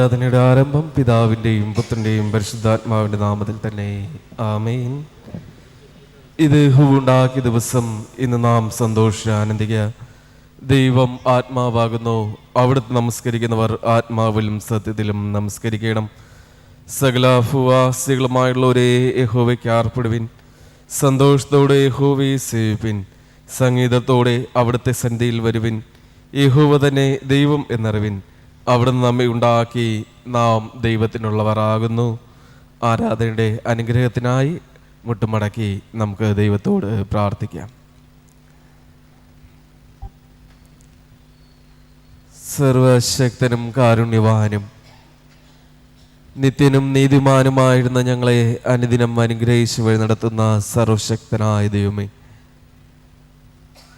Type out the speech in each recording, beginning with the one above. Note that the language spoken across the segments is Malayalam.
ആരാധനയുടെ ആരംഭം പിതാവിന്റെയും പുത്രന്റെയും പരിശുദ്ധാത്മാവിന്റെ നാമത്തിൽ തന്നെ. ആമേൻ. ഇത് ഉണ്ടാക്കിയ ദിവസം ഇന്ന് നാം സന്തോഷിച്ച് ആനന്ദിക്കുക. ദൈവം ആത്മാവാകുന്നു. അവിടുത്തെ നമസ്കരിക്കുന്നവർ ആത്മാവിലും സത്യത്തിലും നമസ്കരിക്കണം. സകല ഭൂവാസികളുമായുള്ള ഒരേ യഹോവയ്ക്ക് ആർപ്പെടുവിൻ. സന്തോഷത്തോടെ യഹോവയെ സേവിപ്പിൻ. സംഗീതത്തോടെ അവിടുത്തെ സന്ധിയിൽ വരുവിൻ. യഹോവ തന്നെ ദൈവം എന്നറിവിൻ. അവിടുന്ന് നമ്മെ ഉണ്ടാക്കി നാം ദൈവത്തിനുള്ളവരാകുന്നു. ആരാധനയുടെ അനുഗ്രഹത്തിനായി മുട്ടുമടക്കി നമുക്ക് ദൈവത്തോട് പ്രാർത്ഥിക്കാം. സർവശക്തനും കാരുണ്യവാനും നിത്യനും നീതിമാനുമായിരുന്ന ഞങ്ങളെ അനുദിനം അനുഗ്രഹിച്ചു വഴി നടത്തുന്ന സർവശക്തനായ ദൈവമേ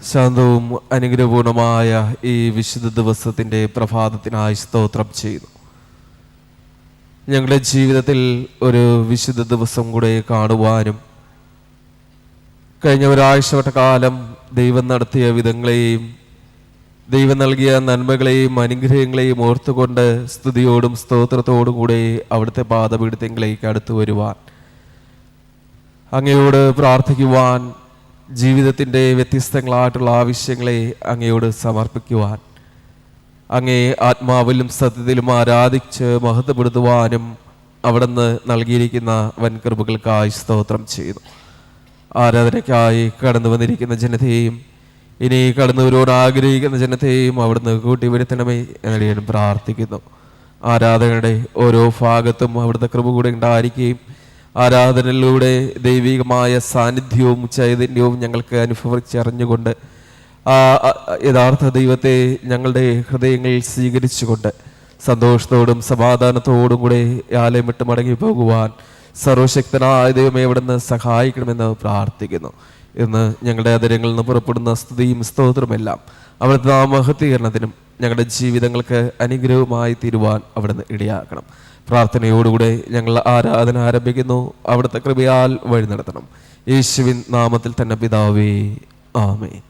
ശാന്തവും അനുഗ്രഹപൂർണമായ ഈ വിശുദ്ധ ദിവസത്തിന്റെ പ്രഭാതത്തിനായി സ്തോത്രം ചെയ്യുന്നു ഞങ്ങളുടെ ജീവിതത്തിൽ ഒരു വിശുദ്ധ ദിവസം കൂടെ കാണുവാനും കഴിഞ്ഞ ഒരാഴ്ചവട്ട കാലം ദൈവം നടത്തിയ വിധങ്ങളെയും ദൈവം നൽകിയ നന്മകളെയും അനുഗ്രഹങ്ങളെയും ഓർത്തുകൊണ്ട് സ്തുതിയോടും സ്തോത്രത്തോടും കൂടെ അവിടുത്തെ പാദപീഠത്തെങ്കിലേക്ക് അടുത്തു വരുവാൻ അങ്ങയോട് പ്രാർത്ഥിക്കുവാൻ ജീവിതത്തിന്റെ വ്യത്യസ്തങ്ങളായിട്ടുള്ള ആവശ്യങ്ങളെ അങ്ങയോട് സമർപ്പിക്കുവാൻ അങ്ങേ ആത്മാവിലും സത്യത്തിലും ആരാധിച്ച് മഹത്വപ്പെടുത്തുവാനും അവിടുന്ന് നൽകിയിരിക്കുന്ന വൻകൃപകൾക്കായി സ്തോത്രം ചെയ്യുന്നു. ആരാധനയ്ക്കായി കടന്നു വന്നിരിക്കുന്ന ജനതയെയും ഇനി കടന്നവരോട് ആഗ്രഹിക്കുന്ന ജനത്തെയും അവിടുന്ന് കൂട്ടി വരുത്തണമേ എന്ന് ഞാൻ പ്രാർത്ഥിക്കുന്നു. ആരാധകരുടെ ഓരോ ഭാഗത്തും അവിടുത്തെ കൃപ കൂടെ ഉണ്ടായിരിക്കുകയും ആരാധനയിലൂടെ ദൈവികമായ സാന്നിധ്യവും ചൈതന്യവും ഞങ്ങൾക്ക് അനുഭവിച്ചറിഞ്ഞുകൊണ്ട് യഥാർത്ഥ ദൈവത്തെ ഞങ്ങളുടെ ഹൃദയങ്ങളിൽ സ്വീകരിച്ചുകൊണ്ട് സന്തോഷത്തോടും സമാധാനത്തോടും കൂടെ ആലയം വിട്ട് മടങ്ങി പോകുവാൻ സർവശക്തനായ ദൈവം എവിടുന്ന് സഹായിക്കണമെന്ന് പ്രാർത്ഥിക്കുന്നു. ഇന്ന് ഞങ്ങളുടെ അതിരങ്ങളിൽ നിന്ന് പുറപ്പെടുന്ന സ്തുതിയും സ്തോത്രമെല്ലാം അവിടുത്തെ നാമഹത്വീകരണത്തിനും ഞങ്ങളുടെ ജീവിതങ്ങൾക്ക് അനുഗ്രഹമായി തീരുവാൻ അവിടുന്ന് ഇടയാക്കണം. പ്രാർത്ഥനയോടുകൂടെ ഞങ്ങൾ ആരാധന ആരംഭിക്കുന്നു. അവിടുത്തെ കൃപയാൽ വഴി നടത്തണം. യേശുവിൻ നാമത്തിൽ തന്നെ പിതാവേ ആമേ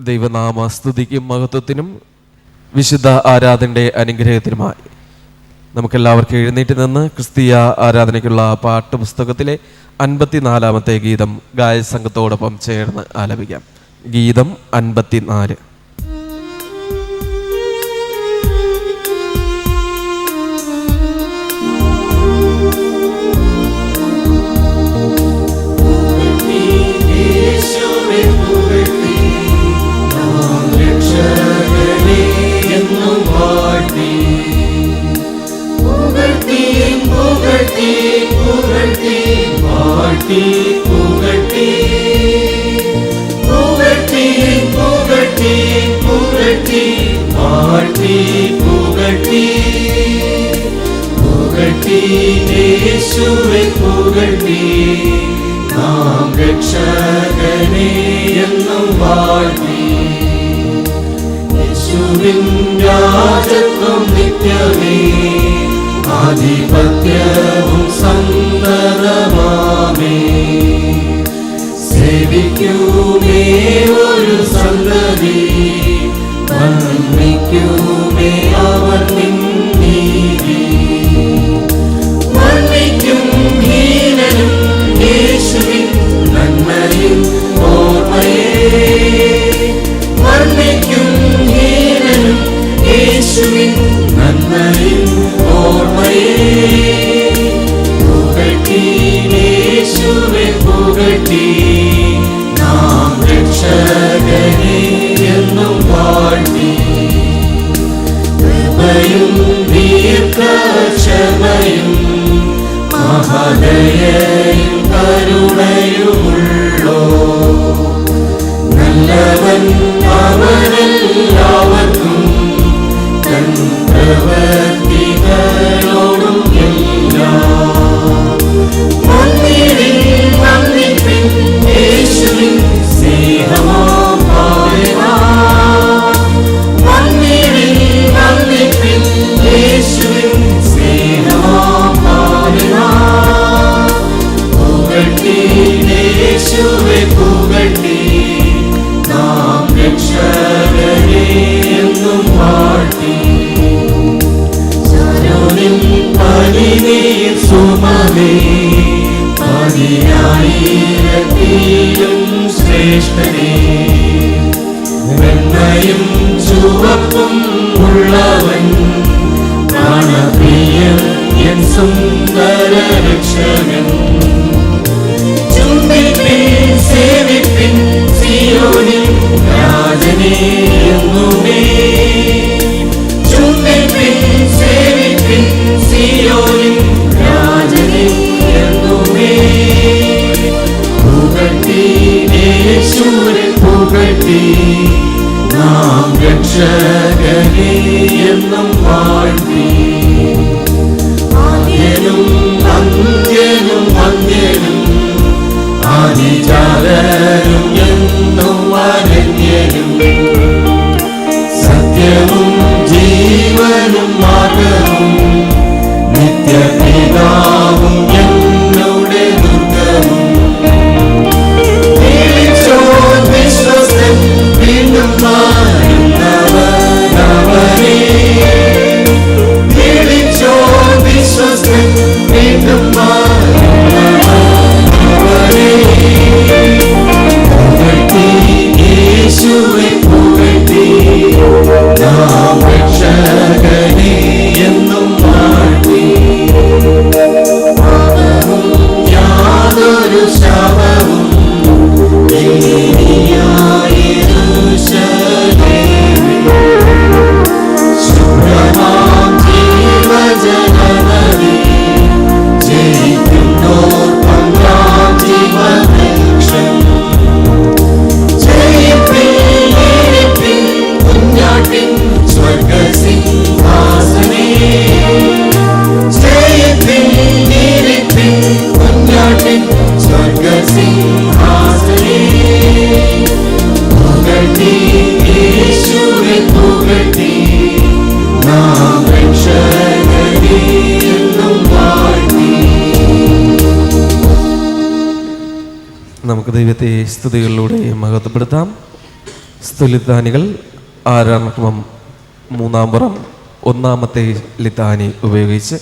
ദൈവനാമ സ്തുതിക്കും മഹത്വത്തിനും വിശുദ്ധ ആരാധനയുടെ അനുഗ്രഹത്തിനുമായി നമുക്കെല്ലാവർക്കും എഴുന്നേറ്റ് നിന്ന് ക്രിസ്തീയ ആരാധനയ്ക്കുള്ള പാട്ടുപുസ്തകത്തിലെ അൻപത്തിനാലാമത്തെ ഗീതം ഗായസംഘത്തോടൊപ്പം ചേർന്ന് ആലപിക്കാം. ഗീതം അൻപത്തിനാല്. യേശുവെ പുകഴ്ത്തി നാം രക്ഷകനെ എന്നും വാഴ്ത്തി യേശുവിൻ രാജത്വം നിത്യമേ ആധിപത്യവും സന്തതമാമേ സേവിക്കുമേ ഒരു സന്തതി വന്ദിക്കുമേ അവൻ നിന്നീതി രക്ഷകനെ എന്നും വാഴ്ത്തി ആദ്യനും അന്ത്യനും അന്ത്യനും എന്നും അരണ്യനും സത്യവും ജീവനും മാർഗവും നമുക്ക് ദൈവത്തെ സ്തുതികളിലൂടെ മഹത്വപ്പെടുത്താം. സ്തുലിത്താനികൾ ആരാമം മൂന്നാം പുറം ഒന്നാമത്തെ ലിത്താനി ഉപയോഗിച്ച്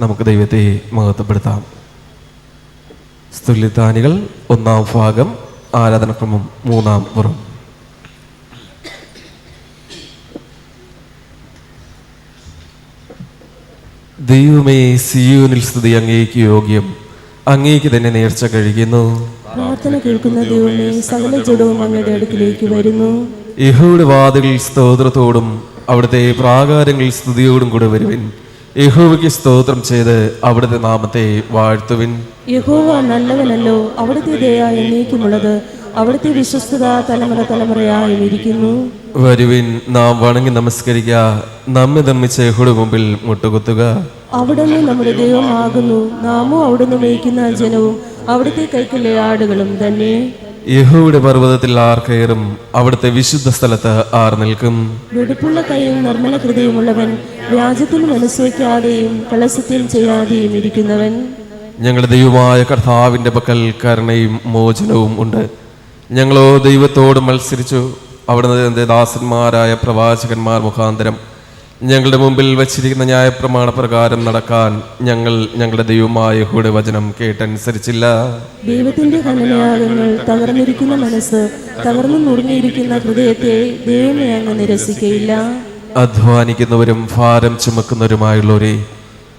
നമുക്ക് ദൈവത്തെ മഹത്വപ്പെടുത്താം. സ്തുലിത്താനികൾ ഒന്നാം ഭാഗം ആരാധനക്രമം മൂന്നാം പുറം. ദൈവമേ സിയോനിൽ സ്തുതി അങ്ങേക്ക് യോഗ്യം. അങ്ങേക്ക് തന്നെ നേർച്ച കഴിക്കുന്നു പ്രാർത്ഥന കേൾക്കുന്ന ദൈവമേ സകല ജഡവും അങ്ങയുടെ അടുക്കിലേക്ക് വരുന്നു. യഹോയുടെ വാതിൽ സ്തോത്രത്തോടും അവിടുത്തെ പ്രാകാരങ്ങളിൽ സ്തുതിയോടും കൂടെ വരുവിൻ. യഹോവയ്ക്ക് സ്തോത്രം ചെയ്ത് അവിടുത്തെ നാമത്തെ വാഴ്ത്തുവിൻ. യഹോവ നല്ലവനല്ലോ അവിടുത്തെ ദയ എന്നേക്കുമുള്ളത് അവിടുത്തെ വിശ്വസ്തത തലമുറ തലമുറയായി ഇരിക്കുന്നു. വരുവിൻ നാം വണങ്ങി നമസ്കരിക്കുക നമ്മെ നിർമ്മിച്ച യഹോയുടെ മുമ്പിൽ മുട്ടുകുത്തുക. അവിടുന്ന് നമ്മുടെ ദൈവമാകുന്നു നാമോ അവിടുന്ന് മേയ്ക്കുന്ന ജനവും അവിടുത്തെ കൈക്കുള്ള ആടുകളും തന്നെ. യഹോയുടെ പർവതത്തിൽ ആർ കയറും അവിടുത്തെ വിശുദ്ധ സ്ഥലത്ത് ആർ നിൽക്കും. വെടുപ്പുള്ള കൈയും നിർമ്മല ഹൃദയമുള്ളവൻ വ്യാജത്തിൽ മനസ്സുവയ്ക്കാതെയും കളസത്യം ചെയ്യാതെയും ഇരിക്കുന്നവൻ. ഞങ്ങളുടെ ദൈവമായ കർത്താവിന്റെ പക്കൽ കരുണയും മോചനവും ഉണ്ട്. ഞങ്ങളോ ദൈവത്തോട് മത്സരിച്ചു. അവിടുന്ന് ദാസന്മാരായ പ്രവാചകന്മാർ മുഖാന്തരം ഞങ്ങളുടെ മുമ്പിൽ വച്ചിരിക്കുന്ന ന്യായപ്രമാണ പ്രകാരം നടക്കാൻ ഞങ്ങൾ ഞങ്ങളുടെ ദൈവമായ ഹൂടെ വചനം കേട്ടനുസരിച്ചില്ല. ദൈവത്തിന്റെ കനനയാഗങ്ങൾ തകർന്നിരിക്കുന്ന മനസ്സ് തകർന്നു നുറുങ്ങിയിരിക്കുന്ന ഹൃദയത്തെ ദൈവമേ അങ്ങ് നിരസിക്കയില്ല. അധ്വാനിക്കുന്നവരും ഭാരം ചുമക്കുന്നവരുമായുള്ളവരെ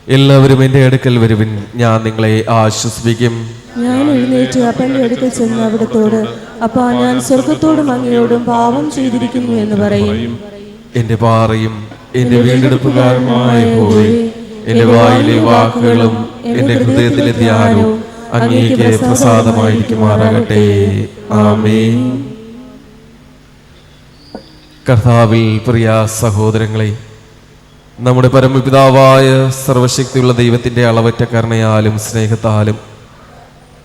എല്ലാവരും എന്റെ അടുക്കൽ വരുവിൻ ഞാൻ നിങ്ങളെ ആശ്വസിപ്പിക്കും. ഞാൻ എഴുന്നേറ്റ് അപ്പന്റെ അടുക്കൽ ചെന്ന് അവിടത്തോട് അപ്പാ ഞാൻ സ്വർഗത്തോടും അങ്ങയോടും പാപം ചെയ്തിരിക്കുന്നു എന്ന് പറയും. എന്റെ പാറയും എന്റെ വീണ്ടെടുപ്പുകാരനുമായ പോയി. എന്റെ വായിലെ വാക്കുകളും എന്റെ ഹൃദയത്തിലെ ധ്യാനവും അങ്ങേക്ക് പ്രസാദമായിരിക്കുമാറാകട്ടെ. ആമേ കർത്താവിൽ പ്രിയ സഹോദരങ്ങളെ നമ്മുടെ പരമപിതാവായ സർവശക്തിയുള്ള ദൈവത്തിന്റെ അളവറ്റ കരുണയാലും സ്നേഹത്താലും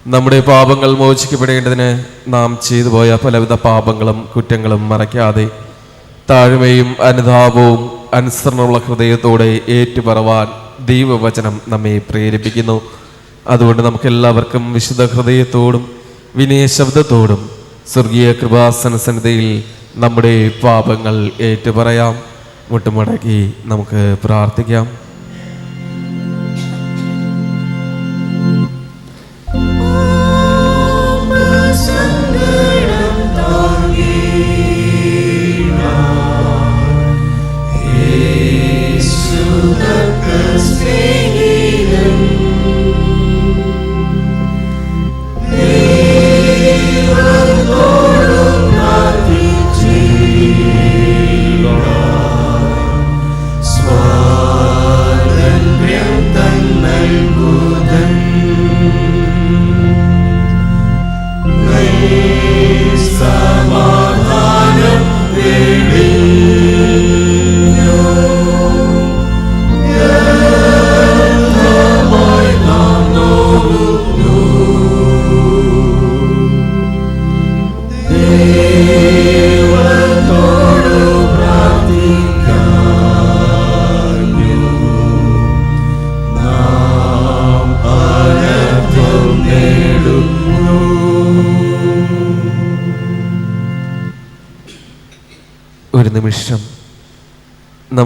നമ്മുടെ പാപങ്ങൾ മോചിക്കപ്പെടേണ്ടതിന് നാം ചെയ്തു പോയ പലവിധ പാപങ്ങളും കുറ്റങ്ങളും മറയ്ക്കാതെ താഴ്മയും അനുതാപവും അനുസരണമുള്ള ഹൃദയത്തോടെ ഏറ്റുപറവാൻ ദൈവവചനം നമ്മെ പ്രേരിപ്പിക്കുന്നു. അതുകൊണ്ട് നമുക്കെല്ലാവർക്കും വിശുദ്ധ ഹൃദയത്തോടും വിനയശബ്ദത്തോടും സ്വർഗീയ കൃപാസനസന്നിധിയിൽ നമ്മുടെ പാപങ്ങൾ ഏറ്റുപറയാം. മുട്ടുമടക്കി നമുക്ക് പ്രാർത്ഥിക്കാം.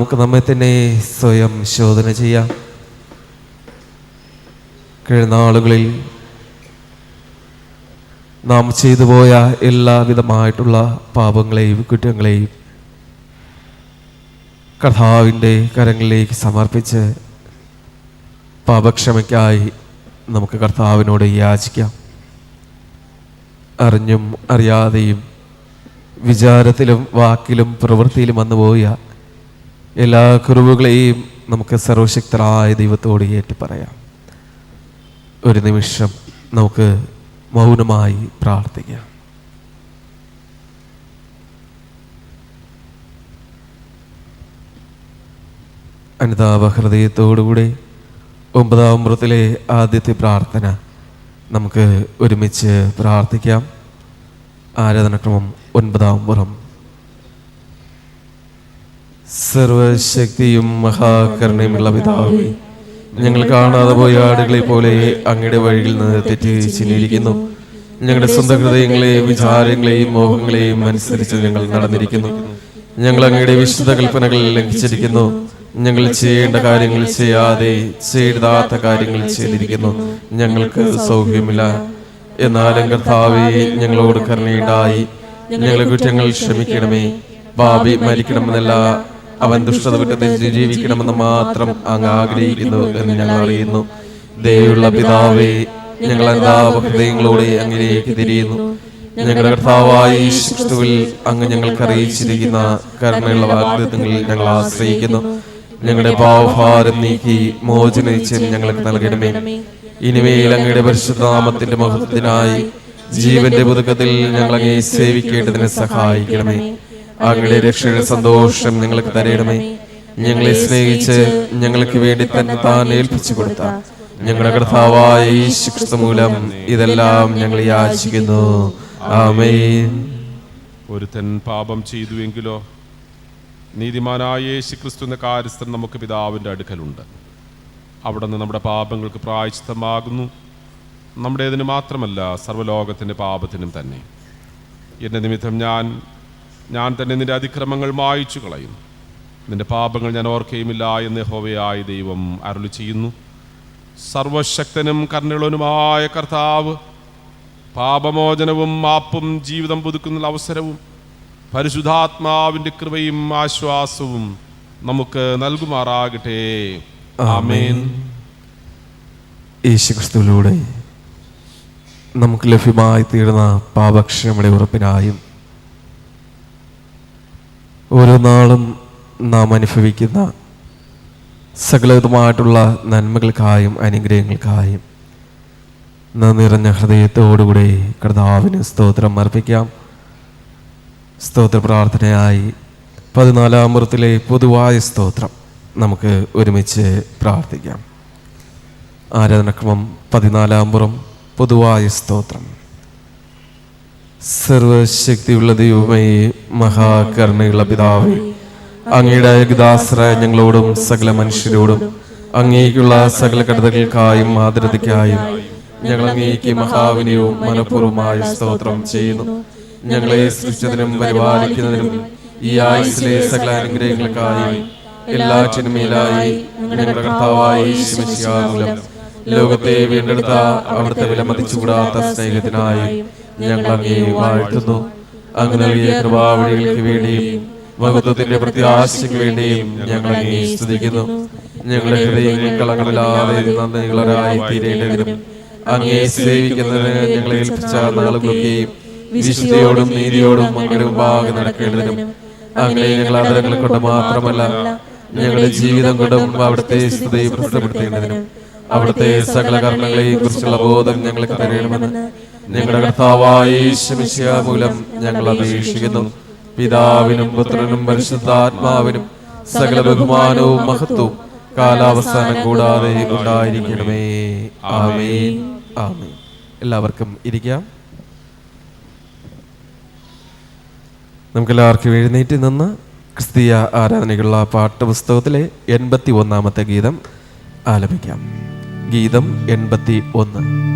നമുക്ക് നമ്മെ തന്നെ സ്വയം ശോധന ചെയ്യാം. കഴിഞ്ഞ ആളുകളിൽ നാം ചെയ്തു പോയ എല്ലാവിധമായിട്ടുള്ള പാപങ്ങളെയും കുറ്റങ്ങളെയും കഥാവിന്റെ കരങ്ങളിലേക്ക് സമർപ്പിച്ച് പാപക്ഷമയ്ക്കായി നമുക്ക് കർത്താവിനോട് യാചിക്കാം. അറിഞ്ഞും അറിയാതെയും വിചാരത്തിലും വാക്കിലും പ്രവൃത്തിയിലും വന്നുപോയ എല്ലാ കുറവുകളെയും നമുക്ക് സർവശക്തരായ ദൈവത്തോട് ഏറ്റു പറയാം. ഒരു നിമിഷം നമുക്ക് മൗനമായി പ്രാർത്ഥിക്കാം. അനുതാപ ഹൃദയത്തോടുകൂടി ഒമ്പതാം വ്രത്തിലെ ആദ്യത്തെ പ്രാർത്ഥന നമുക്ക് ഒരുമിച്ച് പ്രാർത്ഥിക്കാം. ആരാധനക്രമം ഒൻപതാം പുറം സർവശക്തിയും മഹാകരുണയുമുള്ള പിതാവേ ഞങ്ങൾ കാണാതെ പോയ ആടുകളെ പോലെ അങ്ങയുടെ വഴിയിൽ നിന്ന് തെറ്റി ചിന്നിരിക്കുന്നു. ഞങ്ങളുടെ സ്വന്തം ഹൃദയങ്ങളെയും വിചാരങ്ങളെയും മോഹങ്ങളെയും അനുസരിച്ച് ഞങ്ങൾ നടന്നിരിക്കുന്നു. ഞങ്ങൾ അങ്ങയുടെ വിശുദ്ധ കൽപ്പനകൾ ലംഘിച്ചിരിക്കുന്നു. ഞങ്ങൾ ചെയ്യേണ്ട കാര്യങ്ങൾ ചെയ്യാതെ ചെയ്താത്ത കാര്യങ്ങൾ ചെയ്തിരിക്കുന്നു. ഞങ്ങൾക്ക് സൗഖ്യമില്ല. എന്നാലും കർത്താവെ ഞങ്ങളോട് കരുണയുണ്ടായി. ഞങ്ങളെ കുറ്റങ്ങൾ ക്ഷമിക്കണമേ. ഭാവി മരിക്കണമെന്നല്ല. അവൻ ദുഷ്ടത വിട്ടത്തിൽ ജീവിക്കണമെന്ന് മാത്രം അങ്ങ് ആഗ്രഹിക്കുന്നു എന്ന് ഞങ്ങൾ അറിയുന്നു. ദയുള്ള പിതാവേ ഞങ്ങൾ എല്ലാ ഹൃദയങ്ങളോടെ അങ്ങിലേക്ക് തിരിയുന്നു. ഞങ്ങളുടെ കർത്താവായ ക്രിസ്തുവിൽ അങ്ങ് ഞങ്ങൾക്ക് അറിയിച്ചിരിക്കുന്ന കരുണയുള്ള വാഗ്ദത്തങ്ങളിൽ ഞങ്ങൾ ആശ്രയിക്കുന്നു. ഞങ്ങളുടെ പാവഭാരം നീക്കി മോചനയിച്ചും ഞങ്ങൾക്ക് നൽകണമേ. ഇനിമേൽ അങ്ങയുടെ പരിശുദ്ധനാമത്തിന്റെ മഹത്വത്തിനായി ജീവന്റെ പുതുക്കത്തിൽ സേവിക്കേണ്ടതിനെ സേവിക്കേണ്ടതിന് സഹായിക്കണമേ. അങ്ങയുടെ രക്ഷയുടെ സന്തോഷം ഞങ്ങൾക്ക് തരയണമേ ഞങ്ങളെ സ്നേഹിച്ച് ഞങ്ങൾക്ക് വേണ്ടി തന്നെ താൻ ഏൽപ്പിച്ചു കൊടുത്ത ഞങ്ങളുടെ കർത്താവായ ശിക്ഷ മൂലം ഇതെല്ലാം ഞങ്ങൾ യാചിക്കുന്നു. ആമേൻ. ഒരുത്തൻ പാപം ചെയ്തുവെങ്കിലോ നീതിമാനായ യേശു ക്രിസ്തു എന്ന കാര്യസ്ഥൻ നമുക്ക് പിതാവിന്റെ അടുക്കലുണ്ട്. അവിടെ നിന്ന് നമ്മുടെ പാപങ്ങൾക്ക് പ്രായശ്ചിത്തമാകുന്നു. നമ്മുടേതിന് മാത്രമല്ല സർവലോകത്തിന്റെ പാപത്തിനും തന്നെ. എന്റെ നിമിത്തം ഞാൻ ഞാൻ തന്നെ നിന്റെ അതിക്രമങ്ങൾ മായിച്ചു കളയും നിന്റെ പാപങ്ങൾ ഞാൻ ഓർക്കുകയുമില്ല എന്ന് ഹോവയായ ദൈവം അരുളി ചെയ്യുന്നു സർവശക്തനും കർണുള്ളവനുമായ കർത്താവ് പാപമോചനവും മാപ്പും ജീവിതം പുതുക്കുന്ന അവസരവും പരിശുദ്ധാത്മാവിന്റെ കൃപയും ആശ്വാസവും നമുക്ക് നൽകുമാറാകട്ടെ. ആമേൻ. യേശു ക്രിസ്തുവിലൂടെ നമുക്ക് ലഭ്യമായി തീർന്ന പാപക്ഷമയുടെ ഉറപ്പിനായും ഓരോ നാളും നാം അനുഭവിക്കുന്ന സകലവിധമായിട്ടുള്ള നന്മകൾക്കായും അനുഗ്രഹങ്ങൾക്കായും നാം നിറഞ്ഞ ഹൃദയത്തോടുകൂടെ കർത്താവിന് സ്തോത്രം അർപ്പിക്കാം. സ്തോത്ര പ്രാർത്ഥനയായി പതിനാലാം വൃത്തിലെ പൊതുവായ സ്തോത്രം നമുക്ക് ഒരുമിച്ച് പ്രാർത്ഥിക്കാം. ആരാധനക്രമം പതിനാലാം പുറം പൊതുവായ സ്തോത്രം. സർവശക്തിയുള്ള ദൈവമേ മഹാകരുണയുള്ള പിതാവേ അങ്ങയുടെ ഗതാശ്രയ ഞങ്ങളോടും സകല മനുഷ്യരോടും അങ്ങേക്കുള്ള സകല കടതകൾക്കായും ആദരതയ്ക്കായും ഞങ്ങൾ അങ്ങേക്ക് മഹാവിനിയവും മനഃപൂർവമായ സ്തോത്രം ചെയ്യുന്നു. ഞങ്ങളെ സൃഷ്ടിച്ചതിനും പരിപാലിക്കുന്നതിനും ഈ ആയുസിലെ സകല അനുഗ്രഹങ്ങൾക്കായും എല്ലാറ്റിനും മേലായി ഞങ്ങളുടെ ലോകത്തെ വീണ്ടെടുത്ത അവിടുത്തെ വിലമതിച്ചുകൂടാത്ത സ്നേഹത്തിനായി ഞങ്ങൾ അങ്ങേ വാഴ്ത്തുന്നു അങ്ങ് നൽകിയ കൃപാവഴികൾക്ക് വേണ്ടിയും മഹത്വത്തിന്റെ പ്രത്യാശയ്ക്ക് വേണ്ടിയും ഞങ്ങൾ അങ്ങേ സ്തുതിക്കുന്നു. ഞങ്ങളുടെ ഹൃദയങ്ങൾ കളങ്ങളില്ലാതെ നന്ദികളായി തീരേണ്ടതിനും അങ്ങേ സേവിക്കുന്നതിന് ഞങ്ങളെ ഏൽപ്പിച്ച നാളുകളൊക്കെയും വിശുദ്ധിയോടും നീതിയോടും ഭാഗം നടക്കേണ്ടതിനും അങ്ങനെ ഞങ്ങൾ ആദരങ്ങൾ കൊണ്ട് മാത്രമല്ല ഞങ്ങളുടെ ജീവിതം കൊണ്ടും അവിടുത്തെ സ്തുതി പ്രസിദ്ധപ്പെടുത്തേണ്ടതിനും അവിടുത്തെ സകല കർമ്മങ്ങളെയും കുറിച്ചുള്ള ബോധം ഞങ്ങൾക്ക് തരയണമെന്ന് ഞങ്ങളുടെ കർത്താവായ മൂലം ഞങ്ങൾ അപേക്ഷിക്കുന്നു. പിതാവിനും പുത്രനും പരിശുദ്ധാത്മാവിനും സകല ബഹുമാനവും മഹത്വവും കാലാവസ്ഥാനം കൂടാതെ ഉണ്ടായിരിക്കണമേ. ആമേൻ. ആമേൻ. എല്ലാവർക്കും ഇരിക്കാം. നമുക്കെല്ലാവർക്കും എഴുന്നേറ്റ് നിന്ന് ക്രിസ്തീയ ആരാധനകളുള്ള പാഠപുസ്തകത്തിലെ എൺപത്തി ഒന്നാമത്തെ ഗീതം ആലപിക്കാം. ഗീതം എൺപത്തി ഒന്ന്